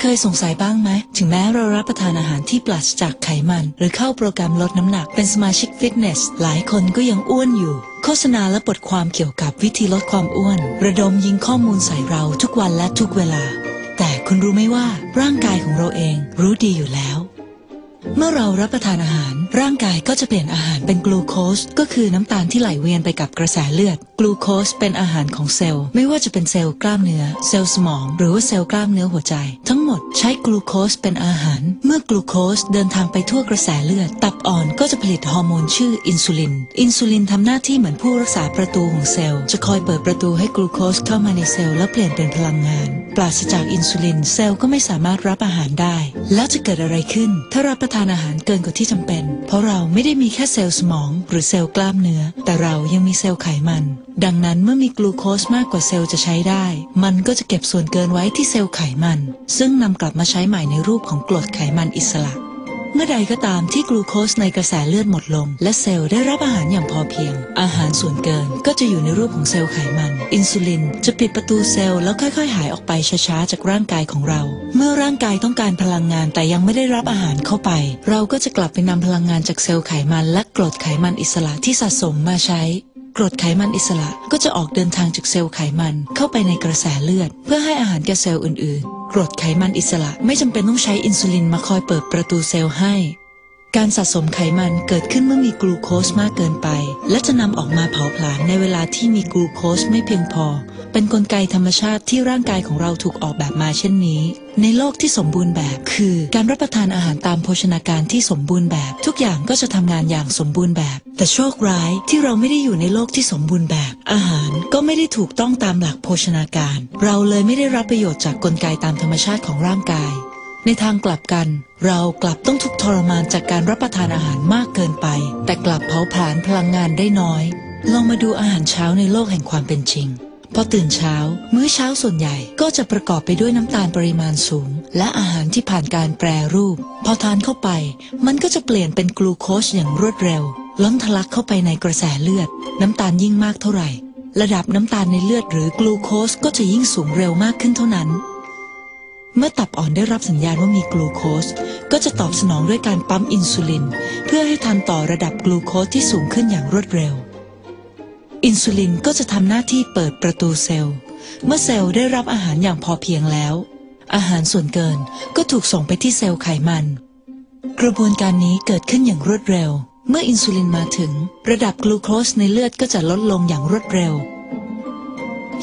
เคยสงสัยบ้างไหม ถึงแม้เรารับประทานอาหารที่ปราศจากไขมัน หรือเข้าโปรแกรมลดน้ำหนักเป็นสมาชิกฟิตเนส หลายคนก็ยังอ้วนอยู่ โฆษณาและบทความเกี่ยวกับวิธีลดความอ้วน ระดมยิงข้อมูลใส่เราทุกวันและทุกเวลา แต่คุณรู้ไหมว่าร่างกายของเราเองรู้ดีอยู่แล้ว เมื่อเรารับประทานอาหาร ร่างกายก็จะเปลี่ยนอาหารเป็นกลูโคสก็คือน้ำตาลที่ไหลเวียนไปกับกระแสเลือด กลูโคสเป็นอาหารของเซลล์ ไม่ว่าจะเป็นเซลล์กล้ามเนื้อ เซลล์สมอง หรือว่าเซลล์กล้ามเนื้อหัวใจ ทั้งหมดใช้กลูโคสเป็นอาหาร เมื่อกลูโคสเดินทางไปทั่วกระแสเลือด ตับอ่อนก็จะผลิตฮอร์โมนชื่ออินซูลิน อินซูลินทำหน้าที่เหมือนผู้รักษาประตูของเซลล์ จะคอยเปิดประตูให้กลูโคสเข้ามาในเซลล์แล้วเปลี่ยนเป็นพลังงาน ปราศจากอินซูลินเซลล์ก็ไม่สามารถรับอาหารได้ แล้วจะเกิดอะไรขึ้น ถ้ารับประทานอาหารเกินกว่าที่จำเป็นเพราะเราไม่ได้มีแค่เซลล์สมองหรือเซลล์กล้ามเนื้อ แต่เรายังมีเซลล์ไขมัน ดังนั้นเมื่อมีกลูโคสมากกว่าเซลล์จะใช้ได้ มันก็จะเก็บส่วนเกินไว้ที่เซลล์ไขมัน ซึ่งนำกลับมาใช้ใหม่ในรูปของกรดไขมันอิสระ เมื่อใดก็ตามที่กลูโคสในกระแสเลือดหมดลง และเซลล์ได้รับอาหารอย่างพอเพียง อาหารส่วนเกินก็จะอยู่ในรูปของเซลล์ไขมัน อินซูลินจะปิดประตูเซลล์แล้วค่อยๆ หายออกไปช้าๆ จากร่างกายของเรา เมื่อร่างกายต้องการพลังงานแต่ยังไม่ได้รับอาหารเข้าไป เราก็จะกลับไปนำพลังงานจากเซลล์ไขมัน และกรดไขมันอิสระที่สะสมมาใช้กรดไขมันอิสระก็จะออกเดินทางจากเซลล์ไขมันเข้าไปในกระแสเลือด เพื่อให้อาหารแก่เซลล์อื่นๆ กรดไขมันอิสระไม่จำเป็นต้องใช้อินซูลินมาคอยเปิดประตูเซลล์ให้ การสะสมไขมันเกิดขึ้นเมื่อมีกลูโคสมากเกินไป และจะนำออกมาเผาผลาญในเวลาที่มีกลูโคสไม่เพียงพอ เป็นนกลไกธรรมชาติที่ร่างกายของเราถูกออกแบบมาเช่นนี้ ในโลกที่สมบูรณ์แบบคือการรับประทานอาหารตามโภชนาการที่สมบูรณ์แบบ ทุกอย่างก็จะทำงานอย่างสมบูรณ์แบบ แต่โชคร้ายที่เราไม่ได้อยู่ในโลกที่สมบูรณ์แบบ อาหารก็ไม่ได้ถูกต้องตามหลักโภชนาการ เราเลยไม่ได้รับประโยชน์จากกลไกตามธรรมชาติของร่างกาย ในทางกลับกัน เรากลับต้องทุกข์ทรมานจากการรับประทานอาหารมากเกินไป แต่กลับเผาผลาญพลังงานได้น้อย ลองมาดูอาหารเช้าในโลกแห่งความเป็นจริงพอตื่นเช้า มื้อเช้าส่วนใหญ่ก็จะประกอบไปด้วยน้ำตาลปริมาณสูง และอาหารที่ผ่านการแปรรูป พอทานเข้าไป มันก็จะเปลี่ยนเป็นกลูโคสอย่างรวดเร็ว ล้นทะลักเข้าไปในกระแสเลือด น้ำตาลยิ่งมากเท่าไหร่ ระดับน้ำตาลในเลือดหรือกลูโคสก็จะยิ่งสูงเร็วมากขึ้นเท่านั้น เมื่อตับอ่อนได้รับสัญญาณว่ามีกลูโคส ก็จะตอบสนองด้วยการปั๊มอินซูลิน เพื่อให้ทันต่อระดับกลูโคสที่สูงขึ้นอย่างรวดเร็ว อินซูลินก็จะทำหน้าที่เปิดประตูเซลล์ เมื่อเซลล์ได้รับอาหารอย่างพอเพียงแล้ว อาหารส่วนเกินก็ถูกส่งไปที่เซลล์ไขมัน กระบวนการนี้เกิดขึ้นอย่างรวดเร็ว เมื่ออินซูลินมาถึง ระดับกลูโคสในเลือดก็จะลดลงอย่างรวดเร็ว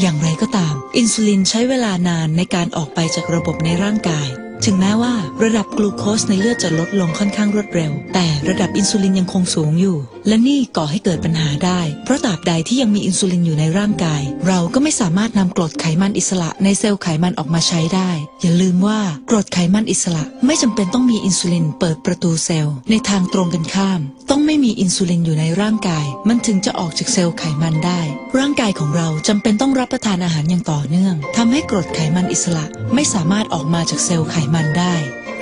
อย่างไรก็ตาม อินซูลินใช้เวลานานในการออกไปจากระบบในร่างกาย ถึงแม้ว่าระดับกลูโคสในเลือดจะลดลงค่อนข้างรวดเร็ว แต่ระดับอินซูลินยังคงสูงอยู่ และนี่ก่อให้เกิดปัญหาได้ เพราะตราบใดที่ยังมีอินซูลินอยู่ในร่างกาย เราก็ไม่สามารถนำกรดไขมันอิสระในเซลล์ไขมันออกมาใช้ได้ อย่าลืมว่ากรดไขมันอิสระ ไม่จำเป็นต้องมีอินซูลินเปิดประตูเซลล์ในทางตรงกันข้าม ไม่มีอินซูลินอยู่ในร่างกาย มันถึงจะออกจากเซลล์ไขมันได้ ร่างกายของเราจำเป็นต้องรับประทานอาหารอย่างต่อเนื่องทำให้กรดไขมันอิสระไม่สามารถออกมาจากเซลล์ไขมันได้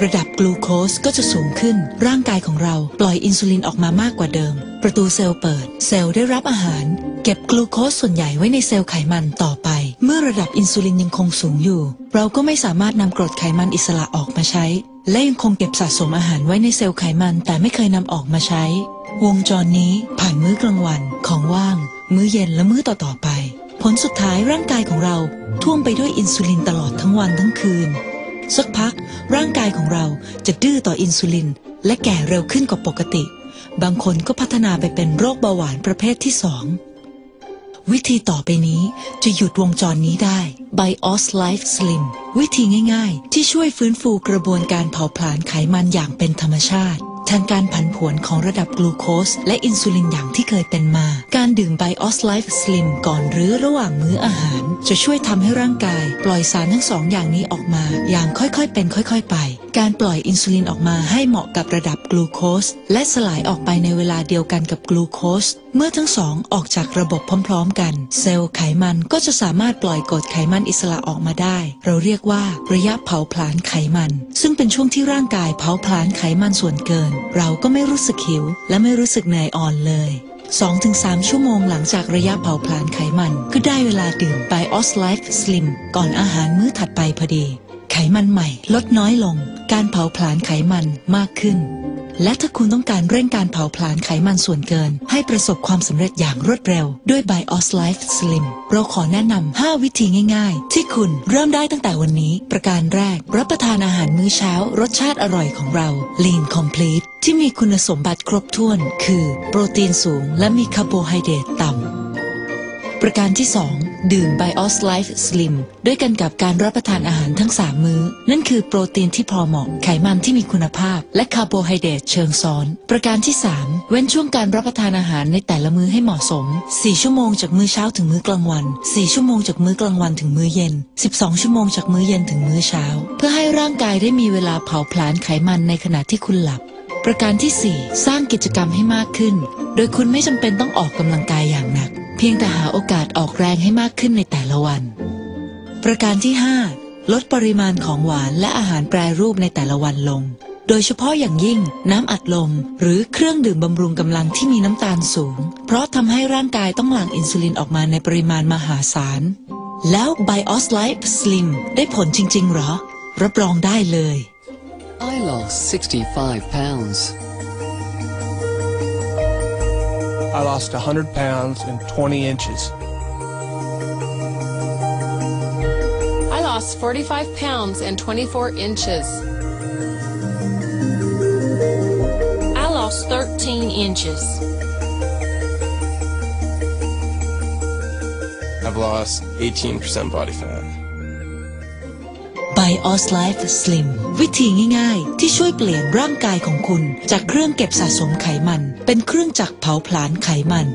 ระดับกลูโคสก็จะสูงขึ้น ร่างกายของเราปล่อยอินซูลินออกมามากกว่าเดิม ประตูเซลล์เปิด เซลล์ได้รับอาหาร เก็บกลูโคสส่วนใหญ่ไว้ในเซลล์ไขมันต่อไป เมื่อระดับอินซูลินยังคงสูงอยู่ เราก็ไม่สามารถนำกรดไขมันอิสระออกมาใช้ และยังคงเก็บสะสมอาหารไว้ในเซลล์ไขมันแต่ไม่เคยนำออกมาใช้ วงจรนี้ผ่านมื้อกลางวัน ของว่าง มื้อเย็นและมื้อต่อๆไป ผลสุดท้ายร่างกายของเราท่วมไปด้วยอินซูลินตลอดทั้งวันทั้งคืน สักพัก ร่างกายของเราจะดื้อต่ออินซูลิน และแก่เร็วขึ้นกว่าปกติ บางคนก็พัฒนาไปเป็นโรคเบาหวานประเภทที่สอง วิธีต่อไปนี้จะหยุดวงจรนี้ได้ BIOS Life Slim วิธีง่ายๆ ที่ช่วยฟื้นฟูกระบวนการเผาผลาญไขมันอย่างเป็นธรรมชาติแทนการผันผวนของระดับกลูโคส และอินซูลินอย่างที่เคยเป็นมา การดื่ม BIOS Life Slim ก่อนหรือระหว่างมื้ออาหาร จะช่วยทำให้ร่างกาย ปล่อยสารทั้งสองอย่างนี้ออกมา อย่างค่อยๆเป็นค่อย ๆ ไป การปล่อยอินซูลินออกมาให้เหมาะกับระดับกลูโคส และสลายออกไปในเวลาเดียวกันกับกลูโคส เมื่อทั้งสองออกจากระบบพร้อมๆ กัน เซลล์ไขมันก็จะสามารถปล่อยกรดไขมันอิสระออกมาได้ เราเรียกว่าระยะเผาผลาญไขมัน ซึ่งเป็นช่วงที่ร่างกายเผาผลาญไขมันส่วนเกิน เราก็ไม่รู้สึกหิว และไม่รู้สึกเหนื่อยอ่อนเลย2-3 ชั่วโมงหลังจากระยะเผาผลาญไขมัน ก็ได้เวลาดื่ม BIOS Life Slim ก่อนอาหารมื้อถัดไปพอดี ไขมันใหม่ ลดน้อยลง การเผาผลาญไขมันมากขึ้น และถ้าคุณต้องการเร่งการเผาผลาญไขมันส่วนเกิน ให้ประสบความสำเร็จอย่างรวดเร็ว ด้วย BIOS Life Slim เราขอแนะนำ 5 วิธีง่าย ๆ ที่คุณเริ่มได้ตั้งแต่วันนี้ ประการแรก รับประทานอาหารมื้อเช้า รสชาติอร่อยของเรา Lean Complete ที่มีคุณสมบัติครบถ้วน คือ โปรตีนสูง และมีคาร์โบไฮเดรตต่ำ ประการที่ 2 ดื่ม BIOS Life Slim ด้วยกันกับการรับประทานอาหารทั้ง 3 มื้อ นั่นคือโปรตีนที่พอเหมาะ ไขมันที่มีคุณภาพ และคาร์โบไฮเดรตเชิงซ้อน ประการที่ 3 เว้นช่วงการรับประทานอาหารในแต่ละมื้อให้เหมาะสม 4 ชั่วโมงจากมื้อเช้าถึงมื้อกลางวัน 4 ชั่วโมงจากมื้อกลางวันถึงมื้อเย็น 12 ชั่วโมงจากมื้อเย็นถึงมื้อเช้า เพื่อให้ร่างกายได้มีเวลาเผาผลาญไขมันในขณะที่คุณหลับประการที่ 4 สร้างกิจกรรมให้มากขึ้น โดยคุณไม่จำเป็นต้องออกกำลังกายอย่างหนัก เพียงแต่หาโอกาสออกแรงให้มากขึ้นในแต่ละวัน ประการที่ 5 ลดปริมาณของหวานและอาหารแปรรูปในแต่ละวันลง โดยเฉพาะอย่างยิ่งน้ำอัดลม หรือเครื่องดื่มบำรุงกำลังที่มีน้ำตาลสูง เพราะทำให้ร่างกายต้องหลั่งอินซูลินออกมาในปริมาณมหาศาล แล้ว BIOS Life Slim ได้ผลจริง ๆ หรอ รับรองได้เลย I lost 65 pounds. I lost 100 pounds and 20 inches. I lost 45 pounds and 24 inches. I lost 13 inches. I've lost 18% body fat. ออสไลฟ์สลิมวิธีง่ายๆ ที่ช่วยเปลี่ยนร่างกายของคุณ จากเครื่องเก็บสะสมไขมัน เป็นเครื่องจักรเผาผลาญไขมัน